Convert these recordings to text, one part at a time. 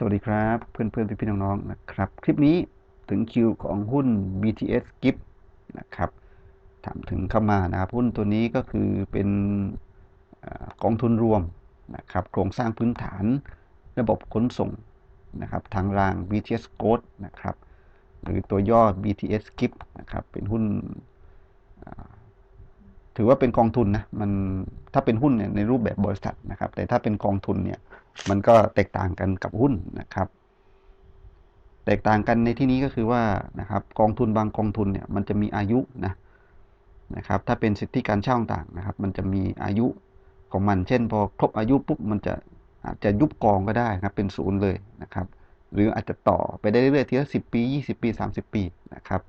สวัสดีครับเพื่อนเพื่อนพี่พี่น้องๆนะครับ คลิปนี้ถึงคิวของหุ้น BTS Gift นะครับถามถึงเข้ามานะครับหุ้นตัวนี้ก็คือเป็นอกองทุนรวมนะครับโครงสร้างพื้นฐานระบบขนส่งนะครับทางราง BTS Code นะครับหรือตัวย่อ BTS Gift นะครับเป็นหุ้น ถือว่าเป็นกองทุนนะมันถ้าเป็นหุ้นเนี่ยในรูปแบบบริษัทนะครับ แต่ถ้าเป็นกองทุนเนี่ยมันก็แตกต่างกันกับหุ้นนะครับ แตกต่างกันในที่นี้ก็คือว่านะครับกองทุนบางกองทุนเนี่ยมันจะมีอายุนะนะครับถ้าเป็นสิทธิการเช่าต่างนะครับ มันจะมีอายุของมัน เช่น พอครบอายุปุ๊บมันจะอาจจะยุบกองก็ได้ครับเป็นศูนย์เลยนะครับ หรืออาจจะต่อไปได้เรื่อยๆทีละสิปี 20 ปี 30 ปีนะครับ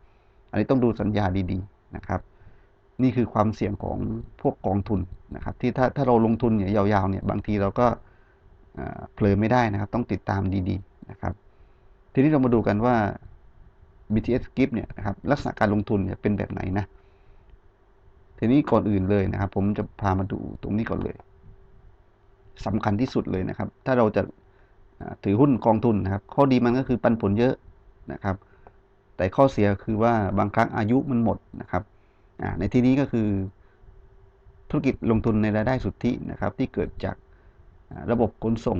อันนี้ต้องดูสัญญาดีๆนะครับ นี่คือความเสี่ยงของพวกกองทุนนะครับ ที่ถ้าถ้าเราลงทุนเนี่ยยาวๆเนี่ยบางทีเราก็เผลอไม่ได้นะครับ ต้องติดตามดีๆนะครับ ทีนี้เรามาดูกันว่า BTS Gift เนี่ยนะครับลักษณะการลงทุนเนี่ยเป็นแบบไหนนะทีนี้ก่อนอื่นเลยนะครับ ผมจะพามาดูตรงนี้ก่อนเลยสำคัญที่สุดเลยนะครับ ถ้าเราจะถือหุ้นกองทุนนะครับ ข้อดีมันก็คือปันผลเยอะนะครับ แต่ข้อเสียคือว่าบางครั้งอายุมันหมดนะครับ ในที่นี้ก็คือ ธุรกิจลงทุนในรายได้สุทธินะครับที่เกิดจากระบบขนส่ง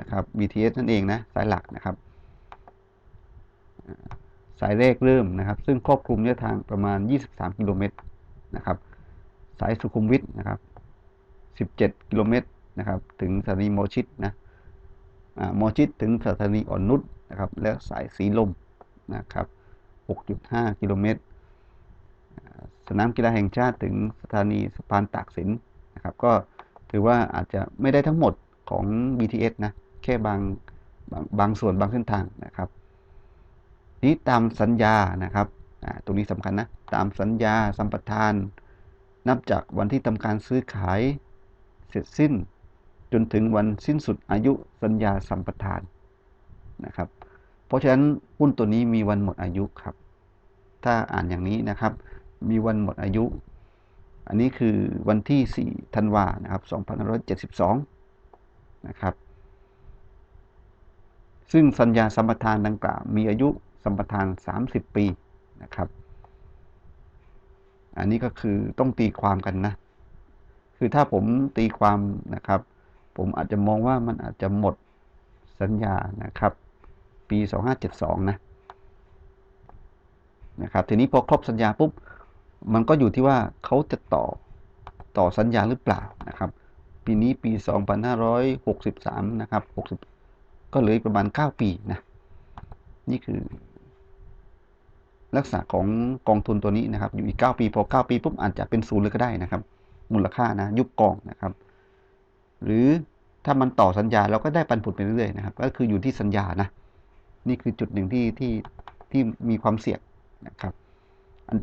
นะครับ BTS นั่นเองนะสายหลักนะครับ สายแรกเริ่มนะครับ ซึ่งครอบคลุมระยะทางประมาณ 23 กิโลเมตรนะครับสายสุขุมวิทนะครับ 17 กิโลเมตรนะครับ ถึงสถานีมอชิดนะมอชิดถึงสถานีอ่อนนุชนะครับ และสายสีลมนะครับ 6.5 กิโลเมตร สนามกีฬาแห่งชาติถึงสถานีสะพานตากสินนะครับ ก็ถือว่าอาจจะไม่ได้ทั้งหมดของ BTS นะ แค่บางบางบางส่วนบางเส้นทางนะครับนี้ตามสัญญานะครับตรงนี้สำคัญนะ ตามสัญญาสัมปทาน นับจากวันที่ทำการซื้อขายเสร็จสิ้น จนถึงวันสิ้นสุดอายุสัญญาสัมปทานนะครับ เพราะฉะนั้นหุ้นตัวนี้มีวันหมดอายุครับ ถ้าอ่านอย่างนี้นะครับ มีวันหมดอายุ อันนี้คือวันที่ 4 ธันวานะครับ2572 นะครับ ซึ่งสัญญาสัมปทานดังกล่าวมีอายุสัมปทาน 30 ปีนะครับ อันนี้ก็คือต้องตีความกันนะ คือถ้าผมตีความนะครับ ผมอาจจะมองว่ามันอาจจะหมดสัญญานะครับ ปี 2572 นะนะครับทีนี้พอครบสัญญาปุ๊บ มันก็อยู่ที่ว่าเขาจะต่อต่อสัญญาหรือเปล่านะครับ ปีนี้ปี 2563 นะครับ 60 ก็เหลือประมาณ 9 ปีนะ นี่คือ ลักษณะของกองทุนตัวนี้นะครับ อยู่อีก 9 ปี พอ 9 ปีปุ๊บอาจจะเป็นศูนย์เลยก็ได้นะครับ มูลค่านะยุบกองนะครับ หรือถ้ามันต่อสัญญาเราก็ได้ปันผลไปเรื่อยๆนะครับ ก็คืออยู่ที่สัญญานะ นี่คือจุดหนึ่งที่ที่ที่มีความเสี่ยงนะครับ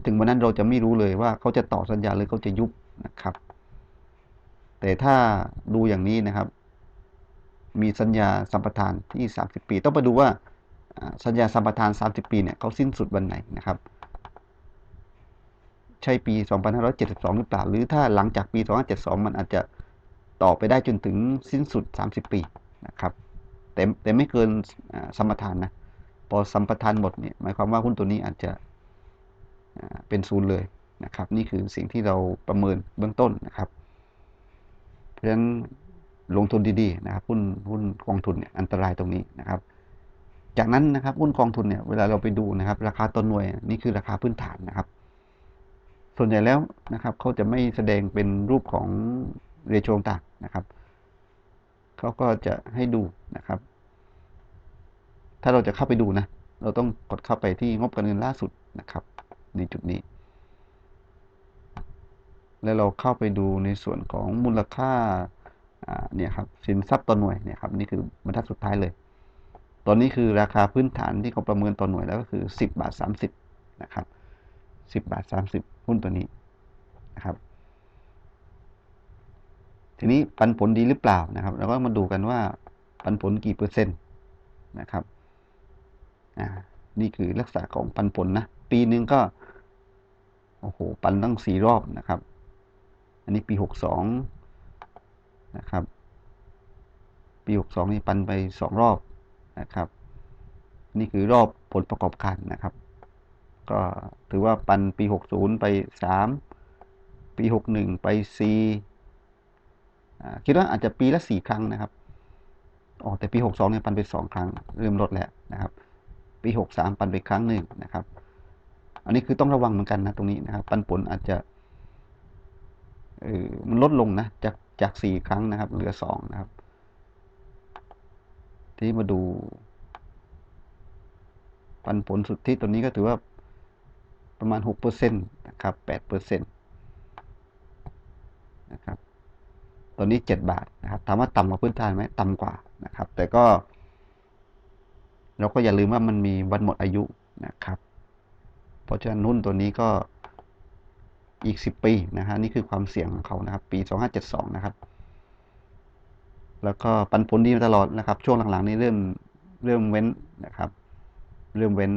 ถึงวันนั้นเราจะไม่รู้เลยว่าเขาจะต่อสัญญาหรือเขาจะยุบนะครับ แต่ถ้าดูอย่างนี้นะครับ มีสัญญาสัมปทานที่ 30 ปี ต้องไปดูว่าสัญญาสัมปทาน 30 ปีเนี่ยเขาสิ้นสุดวันไหนนะครับ ใช่ปี 2572 หรือเปล่า หรือถ้าหลังจากปี 2572 มันอาจจะต่อไปได้จนถึงสิ้นสุด 30 ปีนะครับแต่แต่ไม่เกินสัมปทานนะพอสัมปทานหมดเนี่ยหมายความว่าหุ้นตัวนี้อาจจะ เป็นศูนย์เลยนะครับ นี่คือสิ่งที่เราประเมินเบื้องต้นนะครับ เพราะฉะนั้นลงทุนดีๆนะครับหุ้นหุ้นกองทุนเนี่ยอันตรายตรงนี้นะครับ จากนั้นนะครับหุ้นกองทุนเนี่ยเวลาเราไปดูนะครับ ราคาต้นหน่วยนี่คือราคาพื้นฐานนะครับ ส่วนใหญ่แล้วนะครับเขาจะไม่แสดงเป็นรูปของเรโชต่างนะครับเขาก็จะให้ดูนะครับ ถ้าเราจะเข้าไปดูนะเราต้องกดเข้าไปที่งบการเงินล่าสุดนะครับ ในจุดนี้ แล้วเราเข้าไปดูในส่วนของมูลค่าเนี่ยครับสินทรัพย์ต่อหน่วยเนี่ยครับนี่คือบรรทัดสุดท้ายเลย ตอนนี้คือราคาพื้นฐานที่เขาประเมินต่อหน่วยแล้วก็คือ 10 บาท 30 นะครับ 10 บาท 30 หุ้นตัวนี้นะครับ ทีนี้ปันผลดีหรือเปล่านะครับเราก็มาดูกันว่าปันผลกี่เปอร์เซ็นต์นะครับ อ่า นี่คือลักษณะของปันผลนะ ปีหนึ่งก็โอ้โหปันตั้งสี่รอบนะครับ อันนี้ปีหกสองนะครับ ปีหกสองนี่ปันไปสองรอบนะครับ นี่คือรอบผลประกอบการนะครับ ก็ถือว่าปันปี60ไป3ปี61ไป4อ่คิดว่าอาจจะปีละ4ครั้งนะครับอ๋อแต่ปี 62เนี่ยปันไป 2 ครั้ง เริ่มลดแล้วนะครับ ปี 63 ปันไปครั้งหนึ่งนะครับ อันนี้คือต้องระวังเหมือนกันนะตรงนี้นะครับ ปันผลอาจจะเออมันลดลงนะจากจาก4ครั้งนะครับ เหลือ2นะครับ ที่มาดู ปันผลสุทธิตัวนี้ก็ถือว่าประมาณ6%นตนะครับ8%นตนะครับตัวนี้ 7 บาทนะครับถามว่าต่ำกว่าพื้นฐานไหมต่ำกว่านะครับ แต่ก็ เราก็อย่าลืมว่ามันมีวันหมดอายุนะครับ เพราะฉะนั้นหุ้นตัวนี้ก็อีก 10 ปีนะฮะนี่คือความเสี่ยงของเขานะครับ ปี 2572 นะครับ แล้วก็ปันผลดีมาตลอดนะครับ ช่วงหลังๆ นี้เริ่มเริ่มเว้นนะครับ เริ่มเว้น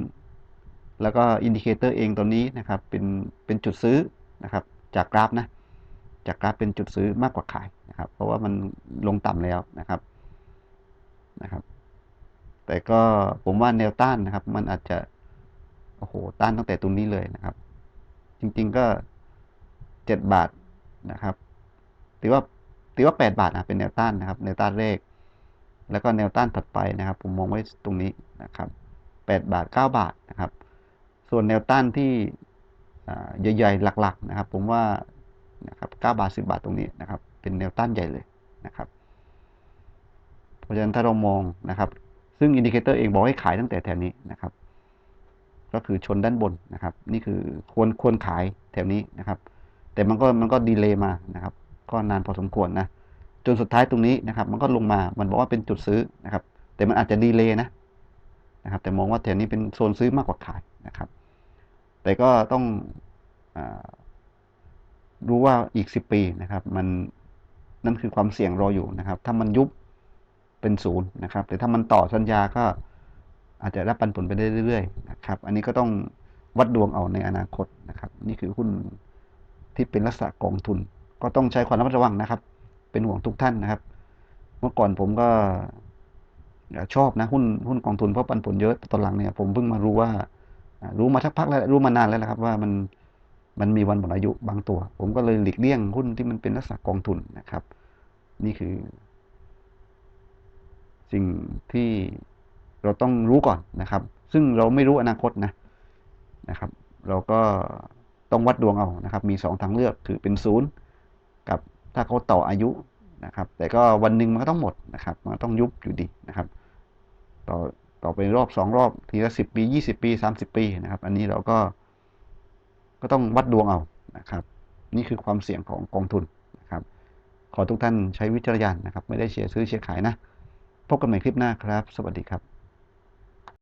แล้วก็อินดิเคเตอร์เองตัวนี้นะครับ เป็นเป็นจุดซื้อนะครับ จากกราฟนะจากกราฟเป็นจุดซื้อมากกว่าขายนะครับ เพราะว่ามันลงต่ำแล้วนะครับนะครับ แต่ก็ผมว่าแนวต้านนะครับ มันอาจจะ โอ้โหต้านตั้งแต่ตรงนี้เลยนะครับ จริงๆก็เจ็ดบาทนะครับถือว่าถือว่าแปดบาทนะเป็นแนวต้านนะครับ แนวต้านแรก แล้วก็แนวต้านถัดไปนะครับ ผมมองไว้ตรงนี้นะครับแปดบาทเก้าบาทนะครับ ส่วนแนวต้านที่ใหญ่ๆหลักๆนะครับ ผมว่านะครับเก้าบาทสิบาทตรงนี้นะครับ เป็นแนวต้านใหญ่เลยนะครับ เพราะฉะนั้นถ้าเรามองนะครับ ซึ่งอินดิเคเตอร์เองบอกให้ขายตั้งแต่แถวนี้นะครับ ก็คือชนด้านบนนะครับ นี่คือควรควรขายแถวนี้นะครับ แต่มันก็มันก็ดีเลย์มานะครับ ก็นานพอสมควรนะจนสุดท้ายตรงนี้นะครับ มันก็ลงมามันบอกว่าเป็นจุดซื้อนะครับ แต่มันอาจจะดีเลย์นะนะครับ แต่มองว่าแถวนี้เป็นโซนซื้อมากกว่าขายนะครับ แต่ก็ต้องอรู้ว่าอีกสิบปีนะครับ มันนั่นคือความเสี่ยงรออยู่นะครับ ถ้ามันยุบเป็นศูนย์นะครับ แต่ถ้ามันต่อสัญญาก็ อาจจะรับปันผลไปได้เรื่อยๆนะครับ อันนี้ก็ต้องวัดดวงเอาในอนาคตนะครับ นี่คือหุ้นที่เป็นลักษณะกองทุน ก็ต้องใช้ความระมัดระวังนะครับ เป็นห่วงทุกท่านนะครับ เมื่อก่อนผมก็ชอบนะหุ้นหุ้นกองทุนเพราะปันผลเยอะตอนหลังเนี่ยผมเพิ่งมารู้ว่ารู้มาสักพักแล้วรู้มานานแล้วนะครับ ว่ามันมันมีวันหมดอายุบางตัว ผมก็เลยหลีกเลี่ยงหุ้นที่มันเป็นลักษณะกองทุนนะครับ นี่คือ สิ่งที่ เราต้องรู้ก่อนนะครับ ซึ่งเราไม่รู้อนาคตนะนะครับ เราก็ต้องวัดดวงเอานะครับ มีสองทางเลือกคือเป็นศูนย์กับถ้าเขาต่ออายุนะครับ แต่ก็วันหนึ่งมันก็ต้องหมดนะครับ มันต้องยุบอยู่ดีนะครับ ต่อต่อไปรอบสองรอบทีละสิบปียี่สิบปีสามสิบปีนะครับ อันนี้เราก็ก็ต้องวัดดวงเอานะครับ นี่คือความเสี่ยงของกองทุนนะครับ ขอทุกท่านใช้วิจารณญาณนะครับ ไม่ได้เชียร์ซื้อเชียร์ขายนะ พบกันใหม่คลิปหน้าครับ สวัสดีครับ